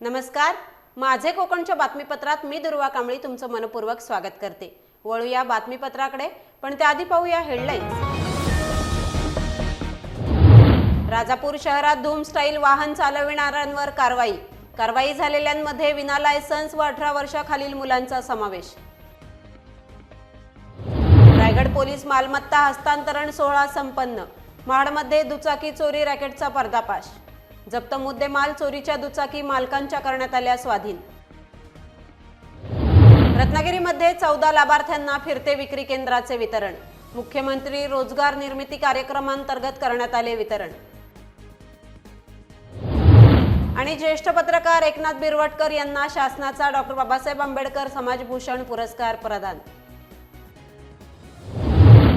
नमस्कार. माझे कोकणच्या बातमीपत्रात मी दुर्वा कांबळी तुमचं मनपूर्वक स्वागत करते. वळूया बातमीपत्राकडे पण त्याआधी पाहूया हेडलाईन्स राजापूर शहरात धूम स्टाईल वाहन चालविणाऱ्यांवर कारवाई. कारवाई झालेल्यांमध्ये विना लायसन्स व अठरा वर्षाखालील मुलांचा समावेश. रायगड पोलीस मालमत्ता हस्तांतरण सोहळा संपन्न. महाडमध्ये दुचाकी चोरी रॅकेटचा पर्दापाश जप्त मुद्देमाल चोरीच्या दुचाकी मालकांच्या करण्यात आल्या स्वाधीन. रत्नागिरीमध्ये चौदा लाभार्थ्यांना फिरते विक्री केंद्राचे वितरण. मुख्यमंत्री रोजगार निर्मिती कार्यक्रमांतर्गत करण्यात आले वितरण. आणि ज्येष्ठ पत्रकार एकनाथ बिरवटकर यांना शासनाचा डॉक्टर बाबासाहेब आंबेडकर समाजभूषण पुरस्कार प्रदान.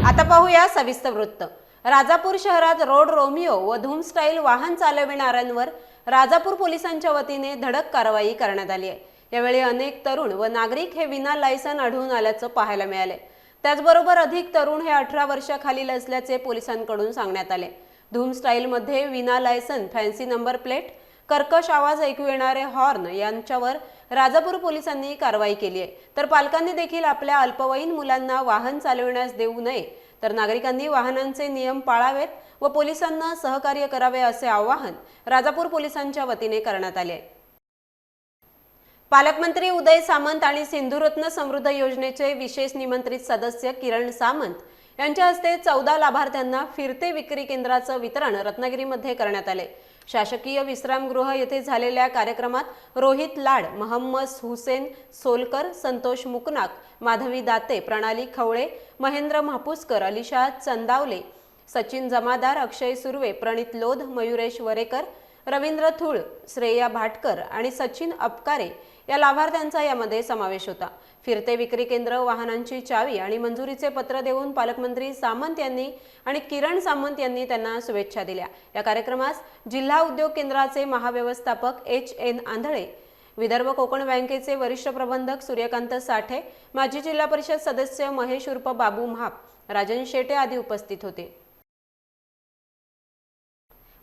आता पाहूया सविस्तर वृत्त. राजापूर शहरात रोड रोमिओ व धूम स्टाईल वाहन चालविणाऱ्यांवर राजापूर पोलिसांच्या वतीने धडक कारवाई करण्यात आली आहे. यावेळी अनेक तरुण व नागरिक हे विना लायसन आढळून आल्याचं पाहायला मिळाले. त्याचबरोबर अधिक तरुण हे अठरा वर्षाखालील असल्याचे पोलिसांकडून सांगण्यात आले. धूम स्टाईलमध्ये विना लायसन फॅन्सी नंबर प्लेट कर्कश आवाज ऐकू येणारे हॉर्न यांच्यावर राजापूर पोलिसांनी कारवाई केली आहे. तर पालकांनी देखील आपल्या अल्पवयीन मुलांना वाहन चालविण्यास देऊ नये तर नागरिकांनी वाहनांचे नियम पाळावेत व पोलिसांना सहकार्य करावे असे आवाहन राजापूर पोलिसांच्या वतीने करण्यात आले. पालकमंत्री उदय सामंत आणि सिंधुरत्न समृद्ध योजनेचे विशेष निमंत्रित सदस्य किरण सामंत यांच्या हस्ते चौदा लाभार्थ्यांना फिरते विक्री केंद्राचं वितरण रत्नागिरीमध्ये करण्यात आले. शासकीय विश्रामगृह येथे झालेल्या कार्यक्रमात रोहित लाड महम्मद हुसेन सोलकर संतोष मुकनाक माधवी दाते प्रणाली खवळे महेंद्र म्हापुसकर अलिशा चंदावले सचिन जमादार अक्षय सुर्वे प्रणित लोध मयुरेश वरेकर रवींद्र थुळ श्रेया भाटकर आणि सचिन अपकारे या लाभार्थ्यांचा यामध्ये समावेश होता. फिरते विक्री केंद्र वाहनांची चावी आणि मंजुरीचे पत्र देऊन पालकमंत्री सामंत यांनी आणि किरण सामंत यांनी त्यांना शुभेच्छा दिल्या. या कार्यक्रमास जिल्हा उद्योग केंद्राचे महाव्यवस्थापक एच एन आंधळे विदर्भ कोकण बँकेचे वरिष्ठ प्रबंधक सूर्यकांत साठे माजी जिल्हा परिषद सदस्य महेश उर्फ बाबू महाप राजन शेटे आदी उपस्थित होते.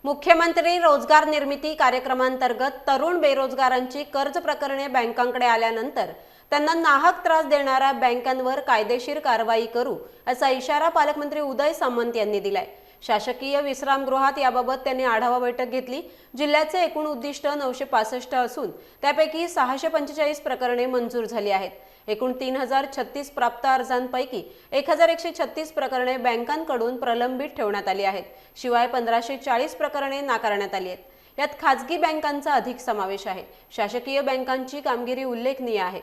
मुख्यमंत्री रोजगार निर्मिती कार्यक्रमांतर्गत तरुण बेरोजगारांची कर्ज प्रकरणे बँकांकडे आल्यानंतर त्यांना नाहक त्रास देणाऱ्या बँकांवर कायदेशीर कारवाई करू असा इशारा पालकमंत्री उदय सामंत यांनी दिलाय. शासकीय विश्रामगृहात याबाबत त्यांनी आढावा बैठक घेतली. जिल्ह्याचे एकूण उद्दिष्ट नऊशे पासष्ट असून त्यापैकी सहाशे पंचेचाळीस प्रकरणे मंजूर झाली आहेत. एकूण तीन हजार छत्तीस प्राप्त अर्जांपैकी एक हजार एकशे छत्तीस प्रकरणे बँकांकडून प्रलंबित ठेवण्यात आली आहेत. शिवाय पंधराशे चाळीस प्रकरणे नाकारण्यात आली आहेत. यात खाजगी बँकांचा अधिक समावेश आहे. शासकीय बँकांची कामगिरी उल्लेखनीय आहे.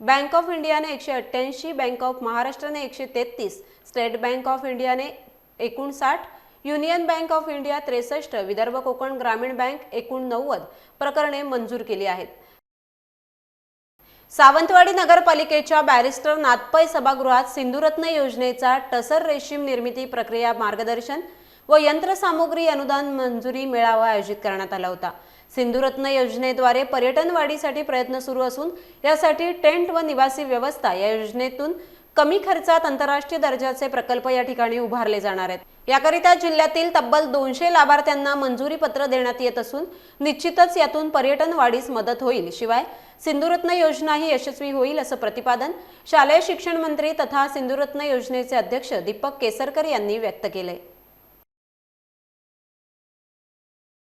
बँक ऑफ इंडियाने एकशे अठ्ठ्याऐंशी बँक ऑफ महाराष्ट्राने एकशे तेहतीस स्टेट बँक ऑफ इंडियाने एकोणसाठ युनियन बँक ऑफ इंडिया त्रेसष्ट विदर्भ कोकण ग्रामीण बँक एकोणनव्वद प्रकरणे मंजूर केली आहेत. सावंतवाडी नगरपालिकेच्या बॅरिस्टर नाथपै सभागृहात सिंधुरत्न योजनेचा टसर रेशीम निर्मिती प्रक्रिया मार्गदर्शन व यंत्रसामुग्री अनुदान मंजुरी मेळावा आयोजित करण्यात आला होता. सिंधुरत्न योजनेद्वारे पर्यटन वाढीसाठी प्रयत्न सुरू असून यासाठी टेंट व निवासी व्यवस्था या योजनेतून कमी खर्चात आंतरराष्ट्रीय दर्जाचे प्रकल्प या ठिकाणी उभारले जाणार आहेत. याकरिता जिल्ह्यातील तब्बल दोनशे लाभार्थ्यांना मंजुरी पत्र देण्यात येत असून निश्चितच यातून पर्यटन वाढीस मदत होईल. शिवाय सिंधुरत्न योजनाही यशस्वी होईल असं प्रतिपादन शालेय शिक्षण मंत्री तथा सिंधुरत्न योजनेचे अध्यक्ष दीपक केसरकर यांनी व्यक्त केले.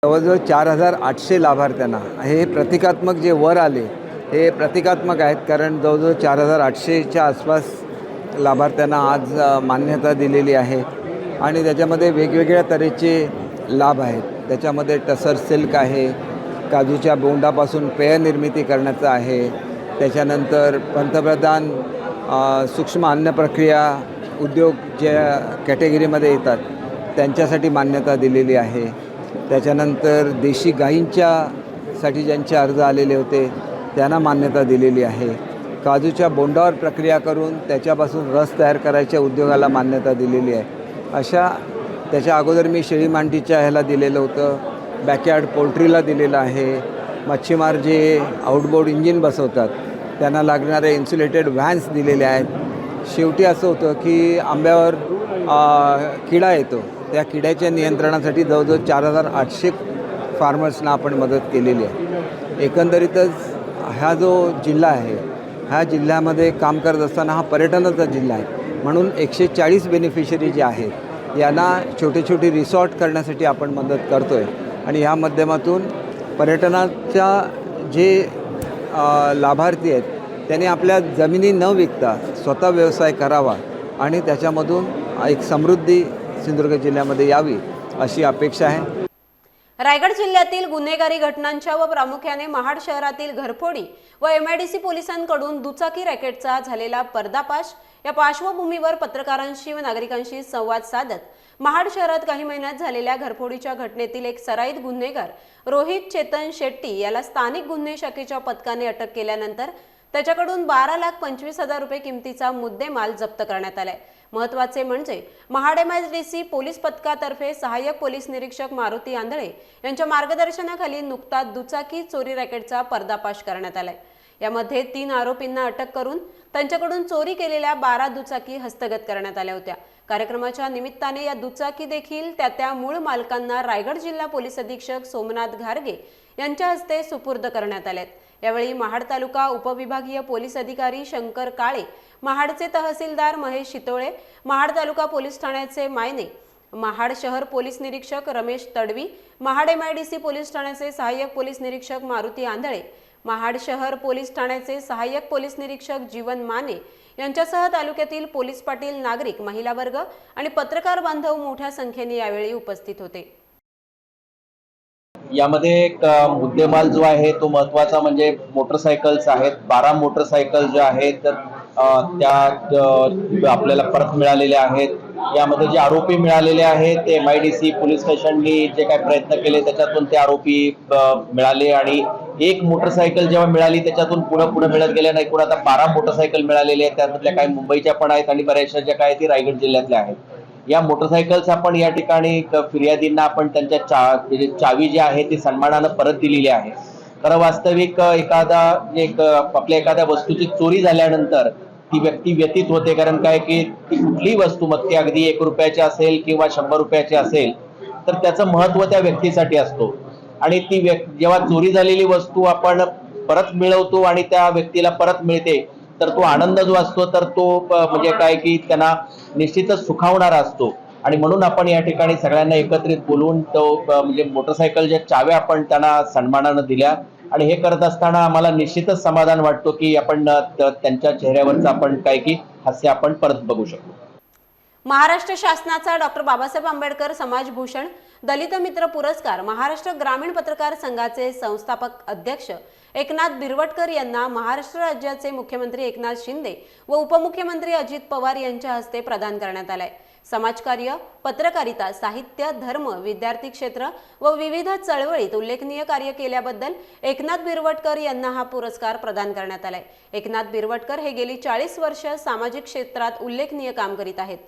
जवळजवळ चार हजार आठशे लाभार्थ्यांना हे प्रतिकात्मक जे वर आले हे प्रतिकात्मक आहेत. कारण जवळजवळ चार हजार आठशेच्या आसपास लाभार्थ्यांना आज मान्यता दिलेली आहे. आणि त्याच्यामध्ये वेगवेगळ्या तऱ्हेचे लाभ आहेत. त्याच्यामध्ये टसर सिल्क आहे काजूच्या बोंडापासून पेय निर्मिती करण्याचं आहे. त्याच्यानंतर पंतप्रधान सूक्ष्म अन्न प्रक्रिया उद्योग ज्या कॅटेगरीमध्ये येतात त्यांच्यासाठी मान्यता दिलेली आहे. त्याच्यानंतर देशी गाईंच्यासाठी ज्यांचे अर्ज आलेले होते त्यांना मान्यता दिलेली आहे. काजूच्या बोंडावर प्रक्रिया करून त्याच्यापासून रस तयार करायच्या उद्योगाला मान्यता दिलेली आहे. अशा त्याच्या अगोदर मी शेळी मांडीच्या ह्याला दिलेलं होतं बॅकयार्ड पोल्ट्रीला दिलेलं आहे. मच्छीमार जे आउटबोर्ड इंजिन बसवतात त्यांना लागणारे इन्सुलेटेड व्हॅन्स दिलेले आहेत. शेवटी असं होतं की आंब्यावर किडा येतो. त्या किड्याच्या नियंत्रणासाठी जवळजवळ चार हजार आठशे फार्मर्सना आपण मदत केलेली आहे. एकंदरीतच हा जो जिल्हा आहे ह्या जिल्ह्यामध्ये काम करत असताना हा पर्यटनाचा जिल्हा आहे. म्हणून एकशे चाळीस बेनिफिशरी जे आहेत यांना छोटे छोटे रिसॉर्ट करण्यासाठी आपण मदत करतो आहे आणि ह्या माध्यमातून पर्यटनाच्या जे लाभार्थी आहेत त्यांनी आपल्या जमिनी न विकता स्वतः व्यवसाय करावा आणि त्याच्यामधून एक समृद्धी सिंधुदुर्ग जिल्ह्यामध्ये यावी अशी अपेक्षा आहे. रायगड जिल्ह्यातील गुन्हेगारी घटनांच्या व प्रामुख्याने महाड शहरातील घरफोडी व एमआयडीसी पोलिसांकडून दुचाकी रॅकेटचा झालेला पर्दापाश या पार्श्वभूमीवर पत्रकारांशी व नागरिकांशी संवाद साधत महाड शहरात काही महिन्यात झालेल्या घरफोडीच्या घटनेतील एक सराईत गुन्हेगार रोहित चेतन शेट्टी याला स्थानिक गुन्हे शाखेच्या पथकाने अटक केल्यानंतर त्याच्याकडून बारा लाख पंचवीस हजार रुपये किमतीचा मुद्देमाल जप्त करण्यात आलाय. महत्त्वाचे म्हणजे महाड पोलीस पथकातर्फे सहाय्यक पोलीस निरीक्षक मारुती आंधळे यांच्या मार्गदर्शनाखाली नुकताच दुचाकी चोरी रॅकेटचा पर्दापाश करण्यात आलाय. यामध्ये तीन आरोपींना अटक करून त्यांच्याकडून चोरी केलेल्या बारा दुचाकी हस्तगत करण्यात आल्या होत्या. कार्यक्रमाच्या निमित्ताने या दुचाकी देखील त्या त्या मूळ मालकांना रायगड जिल्हा पोलीस अधीक्षक सोमनाथ घारगे यांच्या हस्ते सुपूर्द करण्यात आल्यात. यावेळी महाड तालुका उपविभागीय पोलीस अधिकारी शंकर काळे महाडचे तहसीलदार महेश शितोळे महाड तालुका पोलीस ठाण्याचे मायने महाड शहर पोलीस निरीक्षक रमेश तडवी महाड एमआयडीसी पोलीस ठाण्याचे सहाय्यक पोलीस निरीक्षक मारुती आंधळे महाड शहर पोलीस ठाण्याचे सहाय्यक पोलीस निरीक्षक जीवन माने यांच्यासह तालुक्यातील पोलीस पाटील नागरिक महिला वर्ग आणि पत्रकार बांधव मोठ्या संख्येने यावेळी उपस्थित होते. यामध्ये एक मुद्देमाल जो आहे तो महत्त्वाचा म्हणजे मोटरसायकल्स आहेत. बारा मोटरसायकल ज्या आहेत तर त्या आपल्याला परत मिळालेल्या आहेत. यामध्ये जे आरोपी मिळालेले आहेत ते M I D C police स्टेशननी जे काही प्रयत्न केले त्याच्यातून ते आरोपी मिळाले आणि एक मोटरसायकल जेव्हा मिळाली त्याच्यातून पुढे पुढे मिळत गेल्या नाही. एकूण आता बारा मोटरसायकल मिळालेल्या आहेत. त्यामधल्या काही मुंबईच्या पण आहेत आणि बऱ्याचशा ज्या काही ती रायगड जिल्ह्यातल्या आहेत. या मोटरसायकल्स आपण या ठिकाणी फिर्यादींना आपण त्यांच्या चा म्हणजे चावी जी आहे ती सन्मानानं परत दिलेली आहे. खरं वास्तविक एखादा एक आपल्या एखाद्या वस्तूची चोरी झाल्यानंतर ती व्यक्ती व्यतीत होते. कारण काय की ती कुठलीही वस्तू मग ती अगदी एक रुपयाची असेल किंवा शंभर रुपयाची असेल तर त्याचं महत्त्व त्या व्यक्तीसाठी असतो. आणि ती व्यक् जेव्हा चोरी झालेली वस्तू आपण परत मिळवतो आणि त्या व्यक्तीला परत मिळते तर तो आनंद जो असतो तर तो म्हणजे काय की त्यांना निश्चितच सुखावणारा असतो. आणि म्हणून आपण या ठिकाणी सगळ्यांना एकत्रित बोलवून तो म्हणजे मोटरसायकलच्या चाव्या आपण त्यांना सन्मानानं दिल्या. आणि हे करत असताना आम्हाला निश्चितच समाधान वाटतो की आपण त्यांच्या चेहऱ्यावरचं आपण काय की हास्य आपण परत बघू शकतो. महाराष्ट्र शासनाचा डॉक्टर बाबासाहेब आंबेडकर समाजभूषण दलित मित्र पुरस्कार महाराष्ट्र ग्रामीण पत्रकार संघाचे संस्थापक अध्यक्ष एकनाथ बिरवटकर यांना महाराष्ट्र राज्याचे मुख्यमंत्री एकनाथ शिंदे व उपमुख्यमंत्री अजित पवार यांच्या हस्ते प्रदान करण्यात आलाय. समाजकार्य पत्रकारिता साहित्य धर्म विद्यार्थी क्षेत्र व विविध चळवळीत उल्लेखनीय कार्य केल्याबद्दल एकनाथ बिरवटकर यांना हा पुरस्कार प्रदान करण्यात आलाय. एकनाथ बिरवटकर हे गेली चाळीस वर्ष सामाजिक क्षेत्रात उल्लेखनीय काम करीत आहेत.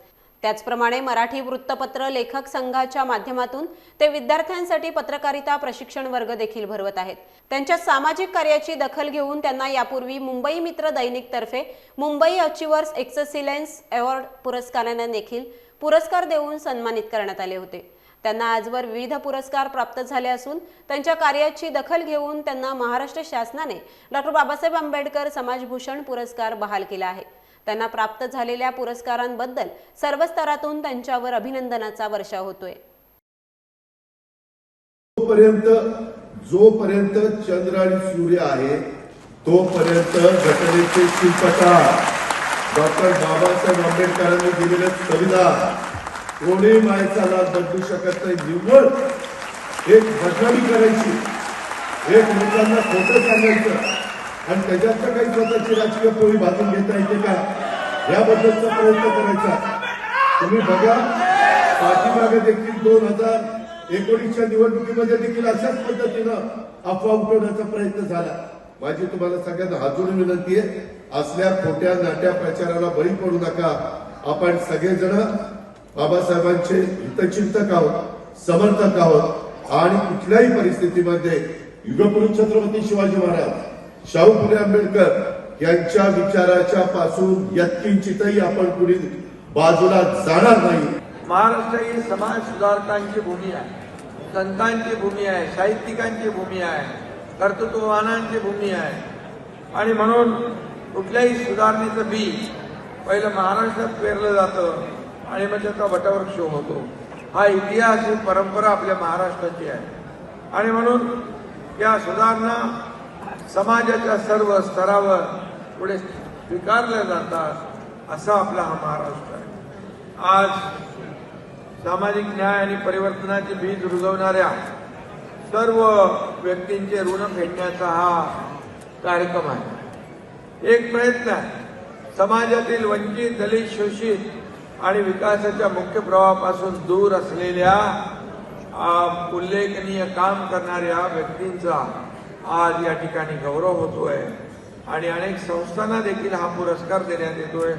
त्याचप्रमाणे मराठी वृत्तपत्र लेखक संघाच्या माध्यमातून ते विद्यार्थ्यांसाठी पत्रकारिता प्रशिक्षण वर्ग देखील भरवत आहेत. त्यांच्या सामाजिक कार्याची दखल घेऊन त्यांना यापूर्वी मुंबई मित्र दैनिक तर्फे मुंबई अचिव्हर्स एक्ससिलेन्स अवॉर्ड पुरस्काराने देखील पुरस्कार देऊन सन्मानित करण्यात आले होते. त्यांना आजवर विविध पुरस्कार प्राप्त झाले असून त्यांच्या कार्याची दखल घेऊन त्यांना महाराष्ट्र शासनाने डॉक्टर बाबासाहेब आंबेडकर समाजभूषण पुरस्कार बहाल केला आहे. त्यांना प्राप्त झालेल्या पुरस्कारांबद्दल सर्व स्तरातून त्यांच्यावर अभिनंदनाचा वर्षा होतोय. जोपर्यंत जोपर्यंत चंद्र आणि सूर्य आहे तोपर्यंत घटनेचे शिल्पकार डॉक्टर बाबासाहेब आंबेडकरांनी दिलेलं संविधान कोणी मायचा लाभ बदलू शकत नाही. निव्वळ एक बदनामी करायची. एक लोकांना खोटं सांगायचं. आणि त्याच्यात काही स्वतःची राजकीय पोळी बांधून घेता येते का? याबद्दलचा प्रयत्न करायचा. तुम्ही बघा पाठीमागे देखील दोन हजार एकोणीसच्या निवडणुकीमध्ये देखील अशाच पद्धतीनं अफवा उठवण्याचा प्रयत्न झाला. माझी तुम्हाला सगळ्यांना हात विनंती आहे. असल्या खोट्या नाट्या प्रचाराला बळी पडू नका. आपण सगळेजण बाबासाहेबांचे हितचिंतक आहोत समर्थक आहोत आणि कुठल्याही परिस्थितीमध्ये युगपुरुष छत्रपती शिवाजी महाराज शाहू फुले आंबेडकर यांच्या विचाराच्या पासून यत्किंचितही आपण पुढील बाजूला जाणार नाही. महाराष्ट्र ही समाज सुधारकांची भूमी आहे. संतांची भूमी आहे साहित्यिकांची भूमी आहे. कर्तृत्ववानांची भूमी आहे. आणि म्हणून कुठल्याही सुधारणेचं बी पहिलं महाराष्ट्रात पेरलं जातं आणि मग त्याचा वटवृक्ष होतो. हा इतिहास ही परंपरा आपल्या महाराष्ट्राची आहे. आणि म्हणून या सुधारणा समाजाच्या सर्व स्तरावर पुढे स्वीकारल्या जातात असा आपला हा महाराष्ट्र आहे. आज सामाजिक न्याय आणि परिवर्तनाचे बीज रुजवणाऱ्या सर्व व्यक्तींचे ऋण फेडण्याचा हा कार्यक्रम आहे. एक प्रयत्न आहे. समाजातील वंचित दलित शोषित आणि विकासाच्या मुख्य प्रवाहापासून दूर असलेल्या उल्लेखनीय काम करणाऱ्या व्यक्तींचा आज या ठिकाणी गौरव होतोय. आणि अनेक संस्थांना देखील हा पुरस्कार देण्यात येतोय.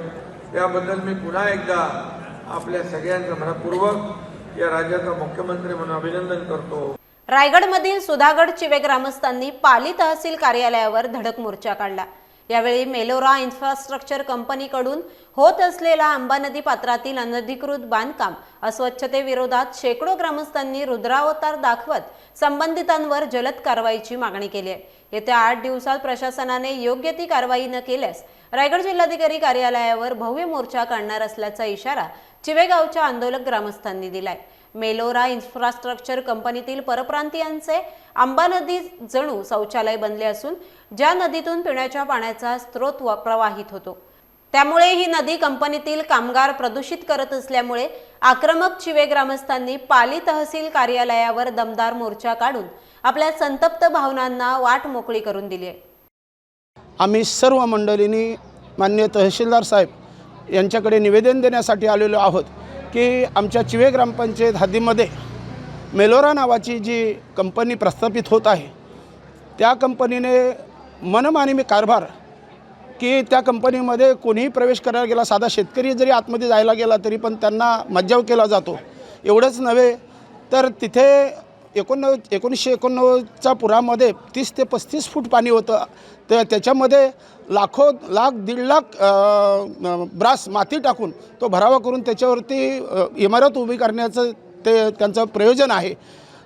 त्याबद्दल मी पुन्हा एकदा आपल्या सगळ्यांचं मनपूर्वक या राज्याचा मुख्यमंत्री म्हणून अभिनंदन करतो. रायगडमधील सुधागड चिवे ग्रामस्थांनी पाली तहसील कार्यालयावर धडक मोर्चा काढला. यावेळी मेलोरा इन्फ्रास्ट्रक्चर कंपनीकडून होत असलेला आंबा नदी पात्रातील अनधिकृत बांधकाम अस्वच्छतेविरोधात शेकडो ग्रामस्थांनी रुद्रावतार दाखवत संबंधितांवर जलद कारवाईची मागणी केली आहे. येत्या आठ दिवसात प्रशासनाने योग्य ती कारवाई न केल्यास रायगड जिल्हाधिकारी कार्यालयावर भव्य मोर्चा काढणार असल्याचा इशारा चिवेगावच्या आंदोलक ग्रामस्थांनी दिलाय. मेलोरा इन्फ्रास्ट्रक्चर कंपनीतील परप्रांतीयांचे आंबा नदी जणू शौचालय बनले असून ज्या नदीतून पिण्याच्या पाण्याचा स्रोत व- प्रवाहित होतो. त्यामुळे ही नदी कंपनीतील कामगार प्रदूषित करत असल्यामुळे आक्रमक चिवे ग्रामस्थांनी पाली तहसील कार्यालयावर दमदार मोर्चा काढून आपल्या संतप्त भावनांना वाट मोकळी करून दिली आहे. आम्ही सर्व मंडळींनी मान्य तहसीलदार साहेब यांच्याकडे निवेदन देण्यासाठी आलेलो आहोत की आमच्या चिवे ग्रामपंचायत हद्दीमध्ये मेलोरा नावाची जी कंपनी प्रस्थापित होत आहे त्या कंपनीने मनमानिमी कारभार की त्या कंपनीमध्ये कोणीही प्रवेश करायला गेला साधा शेतकरी जरी आतमध्ये जायला गेला तरी पण त्यांना मज्जाव केला जातो. एवढंच नव्हे तर तिथे एकोणनव्वद एकोणीसशे एकोणनव्वदच्या पुरामध्ये तीस ते पस्तीस फूट पाणी होतं. तर त्याच्यामध्ये लाखो लाख दीड लाख ब्रास माती टाकून तो भरावा करून त्याच्यावरती इमारत उभी करण्याचं ते त्यांचं प्रयोजन आहे.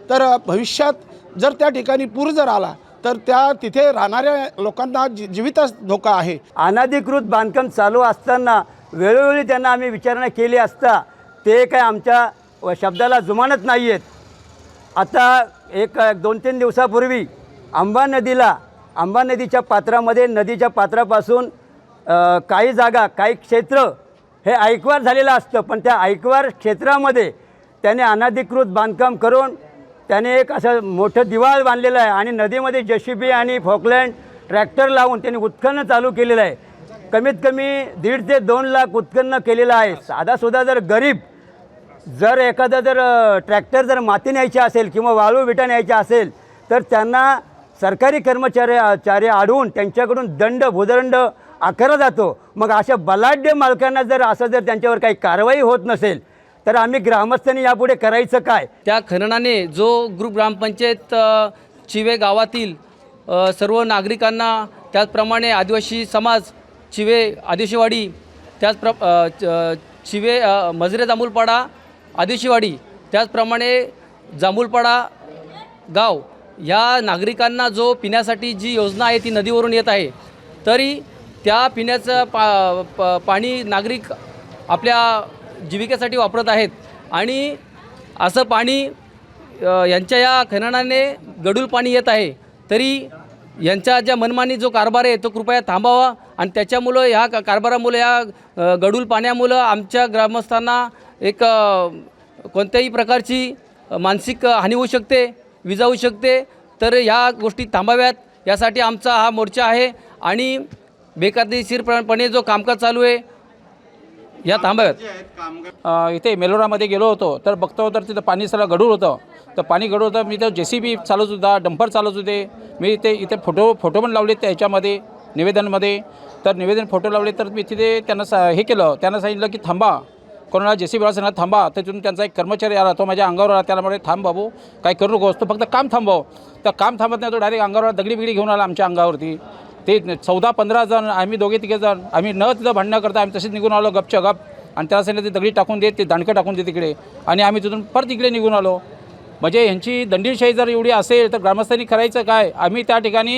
तर भविष्यात जर त्या ठिकाणी पूर जर आला तर त्या तिथे राहणाऱ्या लोकांना जी जीवितच धोका आहे. अनधिकृत बांधकाम चालू असताना वेळोवेळी त्यांना आम्ही विचारणा केली असता ते काय आमच्या शब्दाला जुमानत नाही आहेत आता एक दोन तीन दिवसापूर्वी आंबा नदीला आंबा नदीच्या पात्रामध्ये नदीच्या पात्रापासून काही जागा काही क्षेत्र हे ऐकवार झालेलं असतं. पण त्या ऐकवार क्षेत्रामध्ये त्याने अनाधिकृत बांधकाम करून त्याने एक असं मोठं दिवाळ बांधलेलं आहे आणि नदीमध्ये जेसीबी आणि फॉकलँड ट्रॅक्टर लावून त्यांनी उत्खनन चालू केलेलं आहे. कमीत कमी दीड ते दोन लाख उत्खनन केलेलं आहे. साधासुद्धा जर गरीब जर एखादा जर ट्रॅक्टर जर माती न्यायची असेल किंवा वाळू विटा न्यायच्या असेल तर त्यांना सरकारी कर्मचारी चारी अडवून त्यांच्याकडून दंड भूदंड आकारला जातो. मग अशा बलाढ्य मालकांना जर असं जर त्यांच्यावर काही कारवाई होत नसेल तर आम्ही ग्रामस्थांनी यापुढे करायचं काय? त्या खननाने जो ग्रुप ग्रामपंचायत चिवे गावातील सर्व नागरिकांना त्याचप्रमाणे आदिवासी समाज चिवे आदिवासीवाडी त्याच प्र च- चिवे मजरे जांभूलपाडा आदिशीवाडी त्याचप्रमाणे जांभूलपाडा गाव या नागरिकांना जो पिण्यासाठी जी योजना आहे ती नदीवरून येत आहे तरी त्या पिण्याचं पा प पाणी नागरिक आपल्या जीविकेसाठी वापरत आहेत. आणि असं पाणी यांच्या या खननाने गडूल पाणी येत आहे तरी यांच्या ज्या मनमानी जो कारभार आहे तो कृपया थांबावा. आणि त्याच्यामुळं ह्या का- कारभारामुळे या गडूल पाण्यामुळं आमच्या ग्रामस्थांना एक कोणत्याही प्रकारची मानसिक हानी होऊ शकते विजा होऊ शकते. तर ह्या गोष्टी थांबाव्यात. यासाठी आमचा हा मोर्चा आहे आणि बेकायदेशीरपणे जो कामकाज चालू आहे या थांबाव्यात. इथे मेलोरामध्ये गेलो होतो. तर बघतो तर तिथं पाणी सगळं गडूळ होतं. तर पाणी गडूळ होतं. मी तर जे सी बी चालत होता डंपर चालवत होते. मी ते इथे फोटो फोटो पण लावले त्याच्यामध्ये निवेदनमध्ये. तर निवेदन फोटो लावले तर मी तिथे त्यांना सा हे केलं. त्यांना सांगितलं की थांबा. कोणाला जे सी बी सांगा थांबा तिथून त्यांचा एक कर्मचारी आला तो माझ्या अंगावर आला त्याला म्हणे थांब बाबू काय करू नकोस तो फक्त काम थांबव. तर काम थांबत नाही तो डायरेक्ट अंगावर दगडी बिगडी घेऊन आला आमच्या अंगावरती. ते चौदा पंधरा जण आम्ही दोघे तिघे जण आम्ही न तिथं भांडणं करता आम्ही तसेच निघून आलो गपच्या गप. आणि त्याला सांगितलं ते दगडी टाकून देत ते दांडकं टाकून दे तिकडे. आणि आम्ही तिथून परत इकडे निघून आलो. म्हणजे यांची दंडीशाही जर एवढी असेल तर ग्रामस्थांनी करायचं काय? आम्ही त्या ठिकाणी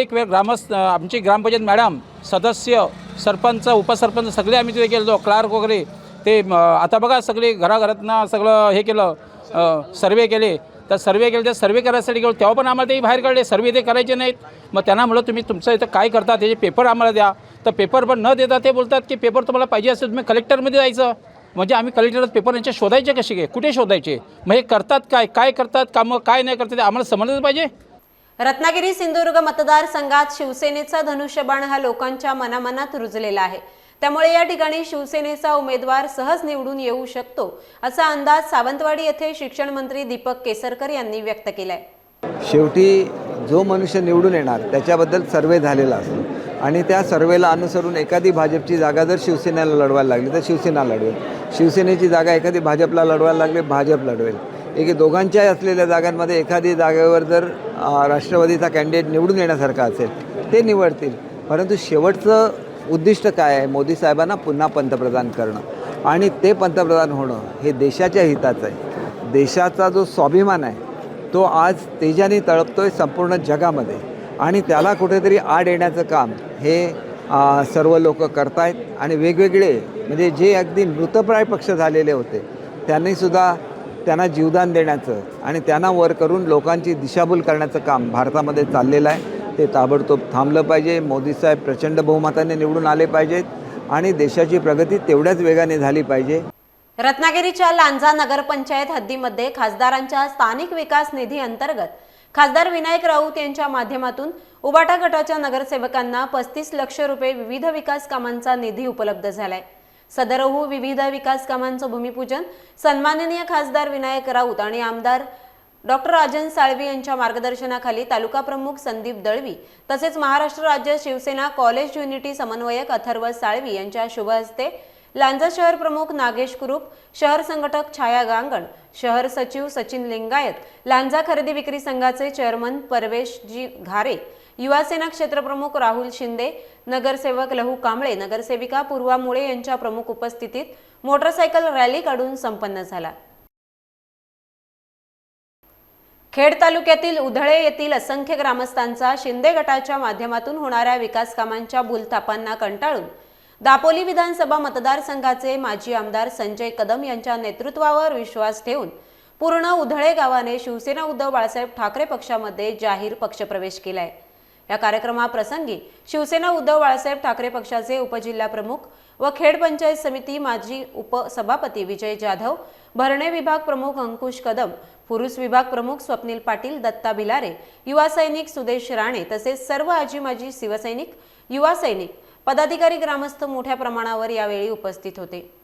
एक वेळ ग्रामस्थ आमची ग्रामपंचायत मॅडम सदस्य सरपंच उपसरपंच सगळे आम्ही तिथे गेलो क्लार्क वगैरे. ते आता बघा सगळे घराघरातनं सगळं हे केलं सर्वे केले. तर सर्वे केले तर सर्वे करायसाठी गेलो तेव्हा पण आम्हाला तेही बाहेर काढले सर्वे ते करायचे नाहीत. मग त्यांना म्हणलं तुम्ही तुमचं इथं काय करता? त्याचे पेपर आम्हाला द्या. तर पेपर पण न देता ते बोलतात की पेपर तुम्हाला पाहिजे असेल तुम्ही कलेक्टरमध्ये जायचं. म्हणजे आम्ही कलेक्टरात पेपर यांचे शोधायचे कसे काय? कुठे शोधायचे? मग हे करतात काय? काय करतात कामं? काय नाही करतात ते आम्हाला समजलं पाहिजे? रत्नागिरी सिंधुदुर्ग मतदारसंघात शिवसेनेचा धनुष्यबाण हा लोकांच्या मनामनात रुजलेला आहे. त्यामुळे या ठिकाणी शिवसेनेचा उमेदवार सहज निवडून येऊ शकतो असा अंदाज सावंतवाडी येथे शिक्षण मंत्री दीपक केसरकर यांनी व्यक्त केलाय. शेवटी जो मनुष्य निवडून येणार त्याच्याबद्दल सर्वे झालेला असतो आणि त्या सर्वेला अनुसरून एखादी भाजपची जागा जर शिवसेनेला लढवायला लागली तर शिवसेना लढवेल. शिवसेनेची जागा एखादी भाजपला लढवायला लागली भाजप लढवेल. एक दोघांच्याही असलेल्या जागांमध्ये एखादी जागेवर जर राष्ट्रवादीचा कॅन्डिडेट निवडून येण्यासारखा असेल ते निवडतील. परंतु शेवटचं उद्दिष्ट काय आहे? मोदी साहेबांना पुन्हा पंतप्रधान करणं. आणि ते पंतप्रधान होणं हे देशाच्या हिताचं आहे. देशाचा जो स्वाभिमान आहे तो आज तेजाने तळपतो आहे संपूर्ण जगामध्ये. आणि त्याला कुठेतरी आड येण्याचं काम हे आ, सर्व लोक करतायत. आणि वेगवेगळे म्हणजे जे अगदी मृतप्राय पक्ष झालेले होते त्यांनीसुद्धा त्यांना जीवदान देण्याचं आणि त्यांना वर करून लोकांची दिशाभूल करण्याचं काम भारतामध्ये चाललेलं आहे. ते ताबडतोब थांबलं पाहिजे. मोदी साहेब प्रचंड बहुमताने निवडून आले पाहिजेत आणि देशाची प्रगती तेवढ्याच वेगाने झाली पाहिजे. रत्नागिरीच्या लांजा नगरपंचायत हद्दीमध्ये खासदारांच्या स्थानिक विकास निधी अंतर्गत खासदार विनायक राऊत यांच्या माध्यमातून उबाटा गटाच्या नगरसेवकांना पस्तीस लक्ष रुपये विविध विकास कामांचा निधी उपलब्ध झालाय. सदरहू विविध विकास कामांचं भूमिपूजन सन्माननीय खासदार विनायक राऊत आणि आमदार डॉक्टर राजन साळवी यांच्या मार्गदर्शनाखाली तालुका प्रमुख संदीप दळवी तसेच महाराष्ट्र राज्य शिवसेना कॉलेज युनिटी समन्वयक अथर्व साळवी यांच्या शुभ हस्ते लांजा शहर प्रमुख नागेश कुरूप शहर संघटक छाया गांगण शहर सचिव सचिन लिंगायत लांजा खरेदी विक्री संघाचे चेअरमन परवेशजी घारे युवासेना क्षेत्रप्रमुख राहुल शिंदे नगरसेवक लहू कांबळे नगरसेविका पूर्वा मुळे यांच्या प्रमुख उपस्थितीत मोटरसायकल रॅली काढून संपन्न झाला. खेड तालुक्यातील उधळे येथील असंख्य ग्रामस्थांचा शिंदे गटाच्या माध्यमातून होणाऱ्या विकास कामांच्या भूलथापांना कंटाळून दापोली विधानसभा मतदारसंघाचे माजी आमदार संजय कदम यांच्या नेतृत्वावर विश्वास ठेवून पूर्ण उधळे गावाने शिवसेना उद्धव बाळासाहेब ठाकरे पक्षामध्ये जाहीर पक्षप्रवेश केलाय. या कार्यक्रमाप्रसंगी शिवसेना उद्धव बाळासाहेब ठाकरे पक्षाचे उपजिल्हा प्रमुख व खेड पंचायत समिती माजी उपसभापती विजय जाधव भरणे विभाग प्रमुख अंकुश कदम पुरुष विभाग प्रमुख स्वप्नील पाटील दत्ता भिलारे युवा सैनिक सुदेश राणे तसेच सर्व आजी माजी शिवसैनिक युवा सैनिक पदाधिकारी ग्रामस्थ मोठ्या प्रमाणावर यावेळी उपस्थित होते.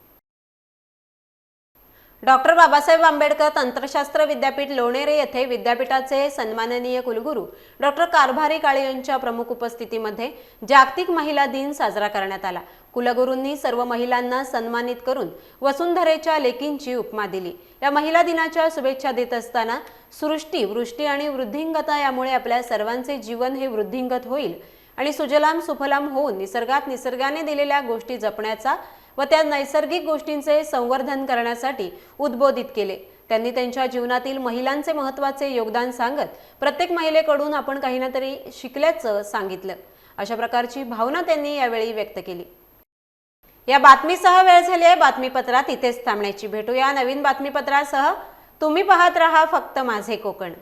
डॉक्टर बाबासाहेब आंबेडकर तंत्रशास्त्र विद्यापीठ लोणेरे येथे विद्यापीठाचे सन्माननीय कुलगुरू डॉक्टर कारभारी काळे यांच्या प्रमुख उपस्थितीमध्ये जागतिक महिला दिन साजरा करण्यात आला. कुलगुरूंनी सर्व महिलांना सन्मानित करून वसुंधरेच्या लेकींची उपमा दिली. या महिला दिनाच्या शुभेच्छा देत असताना सृष्टी वृष्टी आणि वृद्धिंगता यामुळे आपल्या सर्वांचे जीवन हे वृद्धिंगत होईल आणि सुजलाम सुफलाम होऊन निसर्गात निसर्गाने दिलेल्या गोष्टी जपण्याचा व त्या नैसर्गिक गोष्टींचे संवर्धन करण्यासाठी उद्बोधित केले. त्यांनी त्यांच्या जीवनातील महिलांचे महत्त्वाचे योगदान सांगत प्रत्येक महिलेकडून आपण काही ना तरी शिकल्याचं सांगितलं. अशा प्रकारची भावना त्यांनी यावेळी व्यक्त केली. या बातमीसह वेळ झाली आहे. बातमीपत्रात इथेच थांबण्याची. भेटूया नवीन बातमीपत्रासह. तुम्ही पाहत रहा फक्त माझे कोकण.